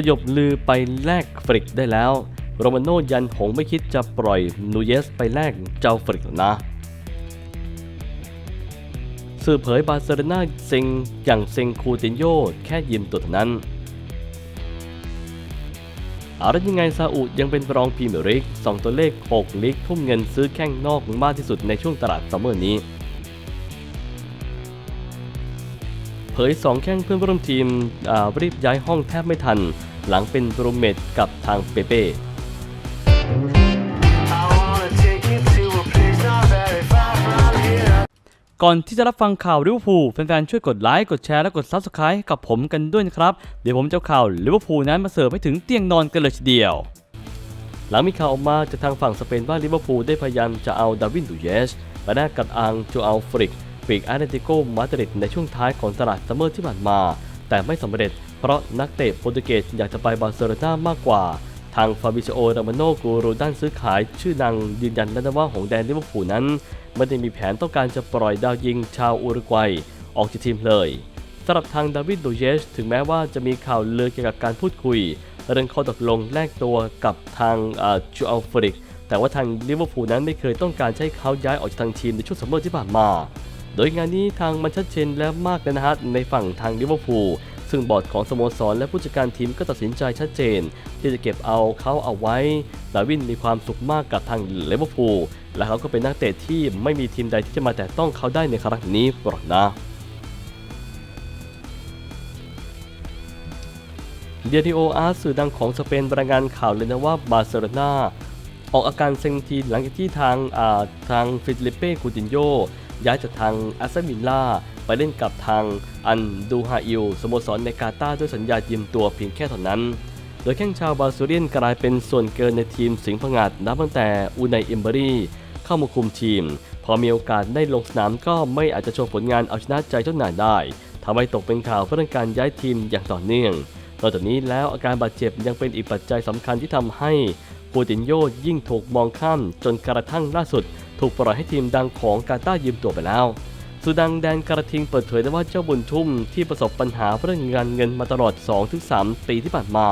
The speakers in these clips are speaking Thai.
สยบลือไปแลกฟริกได้แล้ว โรมาโนยันหงไม่คิดจะปล่อยนูเยสไปแลกเจ้าฟริกนะสื่อเผยบาร์เซโลนาเซ็งอย่างเซ็งคูตินโยแค่ยืมตัวนั้นอาละยังไงซาอุยังเป็นรองพรีเมียร์ลีกสองตัวเลข 6 ลีกทุ่มเงินซื้อแข้งนอกมากที่สุดในช่วงตลาดซัมเมอร์นี้ เผย 2 แข้งเพื่อนร่วมทีมอ่ารีบย้ายห้องแทบไม่ทัน หลังเป็นรูเมทกับทางเปเป้ก่อนที่จะรับฟังข่าวลิเวอร์พูลแฟนๆช่วยกดไลค์ กดแชร์และกด Subscribe ให้กับผมกันด้วยนะครับ เดี๋ยวผมจะเอาข่าวลิเวอร์พูลนั้นมาเสิร์ฟให้ถึงเตียงนอนกันเลยทีเดียว หลังมีข่าวออกมาจากทางฝั่งสเปนว่าลิเวอร์พูลได้พยายามจะเอาดาวินดูเยสไปแลกกับอังโจอัลฟริกปีกอาร์เตติโกมาดริดในช่วงท้ายของตลาดซัมเมอร์ที่ผ่านมา แต่ไม่สำเร็จ เพราะนักเตะโปรตุเกสอยากจะไปบาร์เซโลนามากกว่า ทางฟาบิซิโอรามานโนกูรูด้านซื้อขายชื่อดังยืนยันแล้วนะว่าของแดนลิเวอร์พูลนั้น ไม่ได้มีแผนต้องการจะปล่อยดาวยิงชาวอุรุกวัยออกจากทีมเลยสำหรับทางดาวิดดูเยสถึงแม้ว่าจะมีข่าวลือเกี่ยวกับการพูดคุย เรื่องข้อตกลงแลกตัวกับทางจูอัลฟริก แต่ว่าทางลิเวอร์พูลนั้นไม่เคยต้องการใช้เขาย้ายออกจากทางทีมในช่วงซัมเมอร์ที่ผ่านมา โดยงานนี้ทางมันชัดเจนและมากเลยนะฮะในฝั่งทางลิเวอร์พูลซึ่งบอร์ดของสโมสรและผู้จัดการทีมก็ตัดสินใจชัดเจน ที่จะเก็บเอาเขาเอาไว้ ดาวินมีความสุขมากกับทางลิเวอร์พูลและเขาก็เป็นนักเตะที่ไม่มีทีมใดที่จะมาแตะต้องเขาได้ในครั้งนี้หรอกนะเดียดิโออาร์สื่อดังของสเปนรายงานข่าวเลยนะว่าบาร์เซโลนาออกอาการเซ็งทีหลังจากที่ทางาทางฟิลิปเป้คูตินโย ย้ายจากทางอาซมิลล่าไปเล่นกับทางอันดูฮาอิลสโมสรในกาตาร์ด้วยสัญญายืมตัวเพียงแค่เท่านั้น โดยแข้งชาวบาร์เซเลียนกลายเป็นส่วนเกินในทีมสิงห์ผงาดนับตั้งแต่อูไนเอมเบอรี่เข้ามาคุมทีม พอมีโอกาสได้ลงสนามก็ไม่อาจจะโชว์ผลงานเอาชนะใจเจ้านายได้ทำให้ตกเป็นข่าวเพื่อการย้ายทีมอย่างต่อเนื่องนอกจากนี้แล้วอาการบาดเจ็บยังเป็นอีกปัจจัยสำคัญที่ทำให้คูตินโยยิ่งถูกมองข้ามจนกระทั่งล่าสุด ถูกปล่อยให้ทีมดังของกาตาร์ยืมตัวไปแล้ว สุดังแดนกระทิงเปิดเผยได้ว่าเจ้าบุญทุ่มที่ประสบปัญหาเรื่องงานเงินมาตลอด 2-3 ปีที่ผ่านมา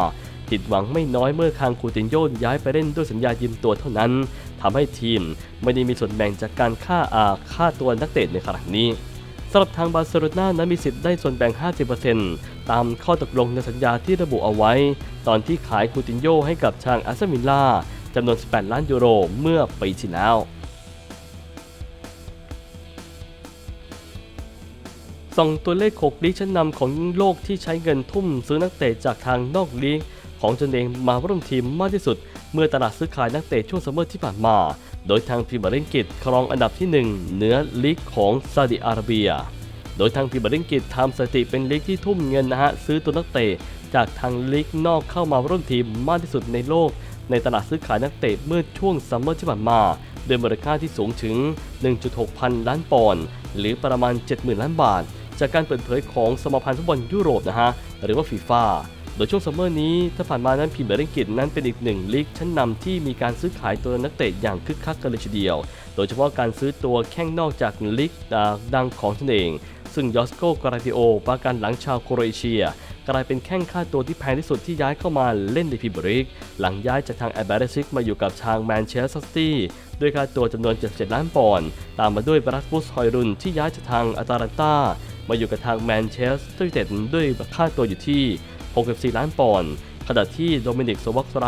ผิดหวังไม่น้อยเมื่อคางคูตินโยย้ายไปเล่นด้วยสัญญายืมตัวเท่านั้นทำให้ทีมไม่ได้มีส่วนแบ่งจากการค่าอาค่าตัวนักเตะในครั้งนี้สำหรับทางบาร์เซโลนานั้นมีสิทธิ์ได้ส่วนแบ่ง 50%ตามข้อตกลงในสัญญาที่ระบุเอาไว้ ตอนที่ขายคูตินโยให้กับทางอาร์เซมิลล่าจำนวน 18 ล้านยูโรเมื่อปีที่แล้ว ส่องตัวเลข6ลีกชั้นนำของโลกที่ใช้เงินทุ่มซื้อนักเตะจากทางนอกลีกของตนเองมาร่วมทีมมากที่สุด เมื่อตลาดซื้อขายนักเตะช่วงซัมเมอร์ที่ผ่านมา โดยทางพรีเมียร์ลีกอังกฤษครองอันดับที่ 1 เหนือลีกของซาอุดิอาระเบีย โดยทางพรีเมียร์ลีกอังกฤษทำสถิติเป็นลีกที่ทุ่มเงินนะฮะซื้อตัวนักเตะจากทางลีกนอกเข้ามาร่วมทีมมากที่สุดในโลก ในตลาดซื้อขายนักเตะเมื่อช่วงซัมเมอร์ที่ผ่านมาด้วยมูลค่าที่สูงถึง 1.6 พันล้านปอนด์หรือประมาณ 70,000 ล้านบาท จากการเปิดเผยของสมาพันธ์ฟุตบอลยุโรปนะฮะหรือว่าฟีฟ่าโดยช่วงซัมเมอร์นี้ถ้าผ่านมานั้นพรีเมียร์ลีกอังกฤษนั้นเป็นอีกหนึ่งลีกชั้นนำที่มีการซื้อขายตัวนักเตะอย่างคึกคักกันเลยทีเดียว โดยเฉพาะการซื้อตัวแข้งนอกจากลีกดังของตนเอง ซึ่งยอสโกกราติโอประกันหลังชาวโครเอเชีย กลายเป็นแข้งค่าตัวที่แพงที่สุดที่ย้ายเข้ามาเล่นในพรีเมียร์ลีกหลังย้ายจากทางแอร์เบรซิกมาอยู่กับทางแมนเชสเตอร์ซิตี้ด้วยค่าตัวจำนวน 77 ล้านปอนด์ตามมาด้วยบรัสบุสฮอยรุนที่ย้ายจากทางอตาลันตา มาอยู่กับทางแมนเชสเตอร์ยูไนเต็ดด้วยค่าตัวอยู่ที่ 64 ล้านปอนด์ขณะที่โดมินิกโซบ็อกไร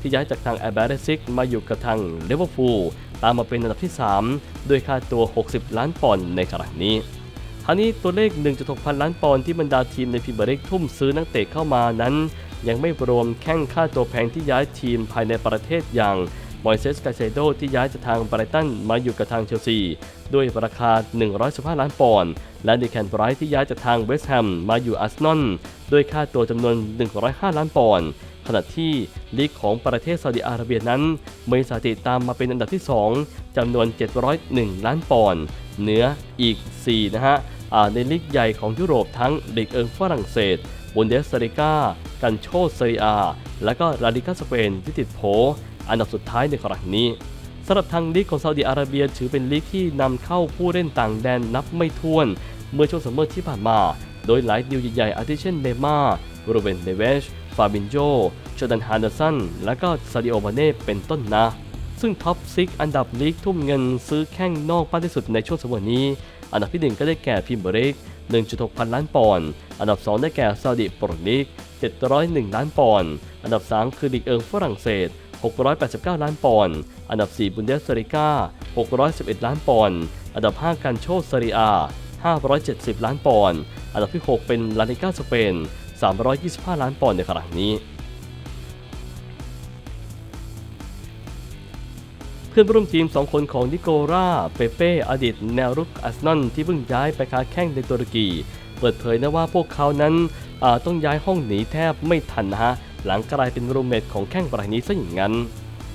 ที่ย้ายจากทางแอร์เบรซิกมาอยู่กับทางเลเวอร์พูลตามมาเป็นอันดับที่ 3 ด้วยค่าตัว 60 ล้านปอนด์ในครั้งนี้ทั้งนี้ตัวเลข 1.6 พันล้านปอนด์ที่บรรดาทีมในพรีเมียร์ลีกทุ่มซื้อนักเตะเข้ามานั้น ยังไม่รวมแข้งค่าตัวแพงที่ย้ายทีมภายในประเทศอย่าง มอยเซสกาเซโดที่ย้ายจากทางไบรตันมาอยู่กับทางเชลซี ด้วยราคา 115 ล้านปอนด์ และดีแคนไบรท์ที่ย้ายจากทางเวสต์แฮมมาอยู่อาร์เซนอลด้วยค่าตัวจำนวน 105 ล้านปอนด์ ขณะที่ลีกของประเทศซาอุดิอาระเบียนั้นมีสถิติตามมาเป็นอันดับที่ 2จำนวน 701 ล้านปอนด์ เหนืออีก 4 นะฮะในลีกใหญ่ของยุโรปทั้งลีกเอิงฝรั่งเศสบุนเดสลิก้ากันโชเซเรียและก็ลาลิกาสเปนที่ติดโผ อันดับสุดท้ายในครั้งนี้สำหรับทางลีกของซาอุดิอาระเบียถือเป็นลีกที่นำเข้าผู้เล่นต่างแดนนับไม่ถ้วน เมื่อช่วงซัมเมอร์ที่ผ่านมา โดยหลายดีลใหญ่ๆอาทิเช่นเนม่าร์รูเบนเนเวช ฟาบินโจจอร์แดนฮานเดอร์สัน และก็ซาดิโอมาเน่เป็นต้นนะ ซึ่งท็อปซิกอันดับลีกทุ่มเงินซื้อแข้งนอกมากที่สุดในช่วงสัปดาห์นี้ อันดับที่ 1 ก็ได้แก่พิมเบริก 1.6 พันล้านปอนด์ อันดับ 2 ได้แก่ซาอุดิโปรลีก701 ล้านปอนด์ อันดับ 3 คือลีกเอิงฝรั่งเศส 689 ล้านปอนด์ อันดับ 4 บุนเดสลิก้า611 ล้านปอนด์ อันดับ 5กันโชซาริอา 570 ล้านปอนด์ อันดับที่ 6 เป็นลาลิก้าสเปน 325 ล้านปอนด์ในขณะนี้ เพื่อนร่วมทีม 2 คนของนิโกราเปเป้อดีตแนวรุกอาร์เซนอลที่เพิ่งย้ายไปค้าแข้งในตุรกี เปิดเผยนะว่าพวกเขานั้นต้องย้ายห้องหนีแทบไม่ทันนะฮะ หลังกลายเป็นรูมเมทของแข้งรายนี้ซะอย่างนั้น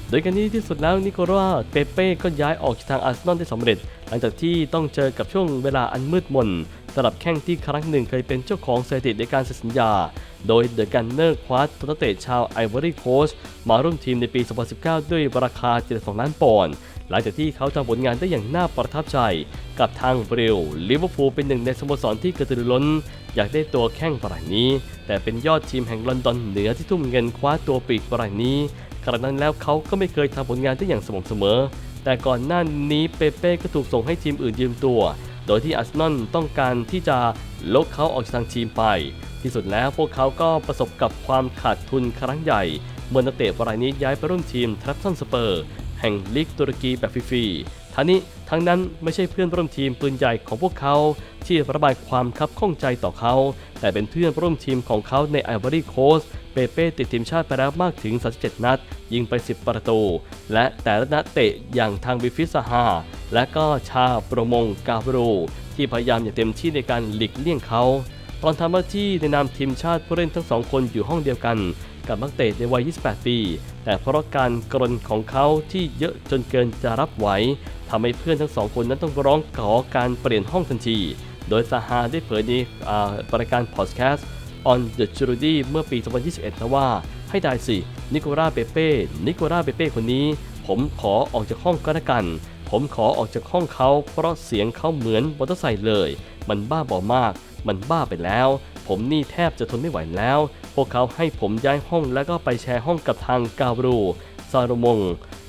โดยกันนี้ที่สุดแล้วนิโคราเปเป้ก็ย้ายออกจากทางอาร์เซนอลได้สำเร็จ หลังจากที่ต้องเจอกับช่วงเวลาอันมืดมนสำหรับแข้งที่ครั้งหนึ่งเคยเป็นเจ้าของสถิติในการเซ็นสัญญา โดยเดอะกันเนอร์คว้าตัวนักเตะชาวไอวอรี่โคส์มาร่วมทีมในปี 2019 ด้วยราคา 72 ล้านปอนด์หลังจากที่เขาทำผลงานได้อย่างน่าประทับใจ กับทางเบรลลิเวอร์พูลเป็นหนึ่งในสโมสรที่กระตือร้น อยากได้ตัวแข้งรายนี้ แต่เป็นยอดทีมแห่งลอนดอนเหนือที่ทุ่มเงินคว้าตัวปีกรายนี้ขณะนั้นแล้วเขาก็ไม่เคยทำผลงานได้อย่างสม่ำเสมอ แต่ก่อนหน้านี้เปเป้ก็ถูกส่งให้ทีมอื่นยืมตัว โดยที่อาร์เซนอลต้องการที่จะลกเขาออกจากทางทีมไป ที่สุดแล้วพวกเขาก็ประสบกับความขาดทุนครั้งใหญ่ เมื่อนักเตะรายนี้ย้ายไปร่วมทีมทรัพซันสเปอร์แห่งลีกตุรกีแบบฟรีๆทั้งนี้ ทั้งนั้นไม่ใช่เพื่อนร่วมทีมปืนใหญ่ของพวกเขา ที่ระบายความคับข้องใจต่อเขา แต่เป็นเพื่อนร่วมทีมของเขาในไอวอรี่โคสเปเป้ติดทีมชาติไปแล้วมากถึง 37 นัด ยิงไป 10 ประตู และแต่ละนัดเตะอย่างทางบิฟิสฮาและก็ชาโปรมงกาบรูที่พยายามอย่างเต็มที่ในการหลีกเลี่ยงเขา ตอนทำหน้าที่ในนามทีมชาติผู้เล่นทั้งสองคนอยู่ห้องเดียวกัน กับนักเตะในวัย 28 ปี แต่เพราะการกรนของเขาที่เยอะจนเกินจะรับไหวทำให้เพื่อนทั้งสองคนนั้นต้องร้องขอการเปลี่ยนห้องทันที โดยซาฮาได้เผยในอ่ารายการพอดแคสต์ On the Jury เมื่อปี 2021 นะว่า ให้ได้สิ นิโคราเปเป้ นิโคราเปเป้คนนี้ ผมขอออกจากห้องก็แล้วกัน ผมขอออกจากห้องเขา เพราะเสียงเขาเหมือนมอเตอร์ไซค์เลย มันบ้าบอมาก มันบ้าไปแล้ว ผมนี่แทบจะทนไม่ไหวแล้ว พวกเขาให้ผมย้ายห้องแล้วก็ไปแชร์ห้องกับทางกาบรูซาโรมง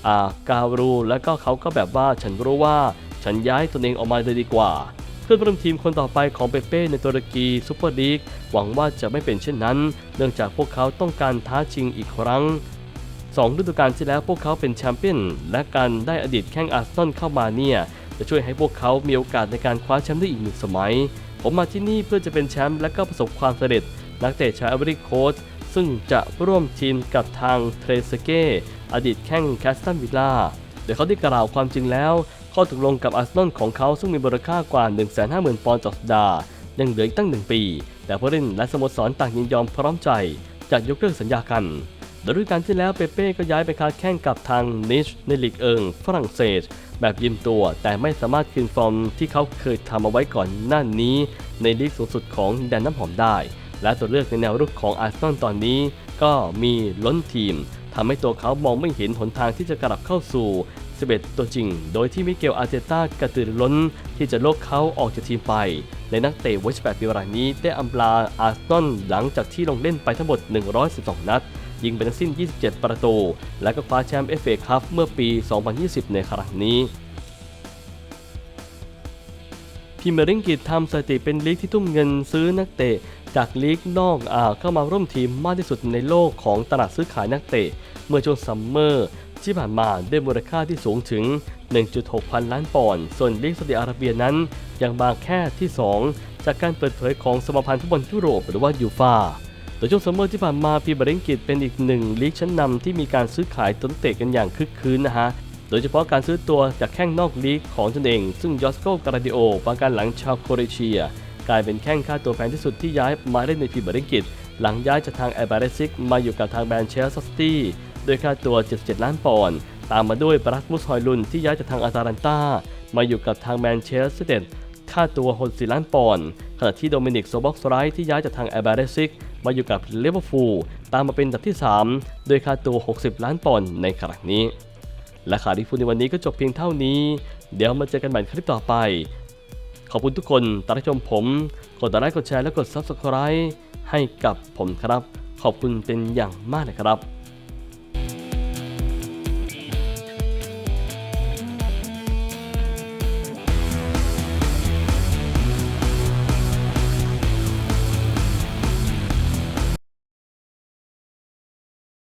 อ่ากาบรู แล้วก็เขาก็แบบว่าฉันรู้ว่าฉันย้ายตนเองออกมาเลยดีกว่า เพื่อนร่วมทีมคนต่อไปของเปเป้ในตุรกีซูเปอร์ลีกหวังว่าจะไม่เป็นเช่นนั้น เนื่องจากพวกเขาต้องการท้าชิงอีกครั้งสองฤดูกาลที่แล้วพวกเขาเป็นแชมเปี้ยน และการได้อดีตแข้งอาร์เซนอลเข้ามาเนี่ย จะช่วยให้พวกเขามีโอกาสในการคว้าแชมป์ได้อีกหนึ่งสมัย ผมมาที่นี่เพื่อจะเป็นแชมป์และก็ประสบความสำเร็จ นักเตะชาวอเมริกโค้ชซึ่งจะร่วมทีมกับทางเทรเซเก้อดีตแข้งแคสตันวิลล่าโดยเขาได้กล่าวความจริงแล้ว ข้อตกลงกับอาร์เซนอลของเขาซึ่งมีมูลค่ากว่า 150,000 ปอนด์ต่อสัปดาห์ ยังเหลืออีกตั้งหนึ่งปี แต่ผู้เล่นและสโมสรต่างยินยอมพร้อมใจจะยกเลิกสัญญากันโดยฤดูกาลที่แล้วเปเป้ก็ย้ายไปค้าแข่งกับทางนิชในลีกเอิงฝรั่งเศส แบบยืมตัว แต่ไม่สามารถคืนฟอร์มที่เขาเคยทำเอาไว้ก่อนหน้านี้ ในลีกสูงสุดของแดนน้ำหอมได้ และตัวเลือกในแนวรุกของอาร์เซนอลตอนนี้ ก็มีล้นทีมทำให้ตัวเขามองไม่เห็นหนทางที่จะกลับเข้าสู่ 11 ตัวจริง โดยที่มิเกลอาร์เตต้ากระตือร้นที่จะโลกเขาออกจากทีมไปในนักเตะวัย18ปีรายนี้ได้อำลาอาร์เซนอลหลังจากที่ลงเล่นไปทั้งหมด 112 นัด ยิงไปทั้งสิ้น 27 ประตู และก็คว้าแชมป์เอฟเอคัพเมื่อปี 2020 ในครั้งนี้พรีเมร์ลีกอังกฤษทำสถิติเป็นลีกที่ทุ่มเงินซื้อนักเตะ จากลีกนอกอ่าเข้ามาร่วมทีมมากที่สุดในโลกของตลาดซื้อขายนักเตะ เมื่อช่วงซัมเมอร์ที่ผ่านมาได้มูลค่าที่สูงถึง 1.6 พันล้านปอนด์ ส่วนลีกซาอุดิอาระเบียนั้นยังมาแค่ที่ 2 จากการเปิดเผยของสมาพันธ์ฟุตบอลยุโรปหรือว่ายูฟา โดยช่วงซัมเมอร์ที่ผ่านมาพรีเมียร์ลีกอังกฤษเป็นอีกหนึ่งลีกชั้นนำที่มีการซื้อขายตัวนักเตะกันอย่างคึกคืนนะฮะ โดยเฉพาะการซื้อตัวจากแข้งนอกลีกของตนเอง ซึ่งยอสโกกราดิโอประการหลังชาวโครเอเชีย กลายเป็นแข้งค่าตัวแพงที่สุดที่ย้ายมาเล่นในพรีเมียร์ลีกอังกฤษหลังย้ายจากทางแอร์บาเรซิกมาอยู่กับทางแบรนเชลซีซิตี้ด้วยค่าตัว 77 ล้านปอนด์ตามมาด้วยบรัสมุสฮอยลุนที่ย้ายจากทางอาตาลันตามาอยู่กับทางแมนเชสเตอร์เดค่าตัว64ล้านปอนด์ขณะที่โดมินิกโซบ็อกสไรท์ที่ย้ายจากทางแอร์บาเรซิก มาอยู่กับลิเวอร์พูลตามมาเป็นอันดับที่ 3 โดยค่าตัว 60 ล้านปอนด์ในขณะนี้ และข่าวที่พูดในวันนี้ก็จบเพียงเท่านี้ เดี๋ยวมาเจอกันใหม่คลิปต่อไป ขอบคุณทุกคนตามรับชมผม กดไลค์กดแชร์และกด Subscribe ให้กับผมครับ ขอบคุณเป็นอย่างมากเลยครับ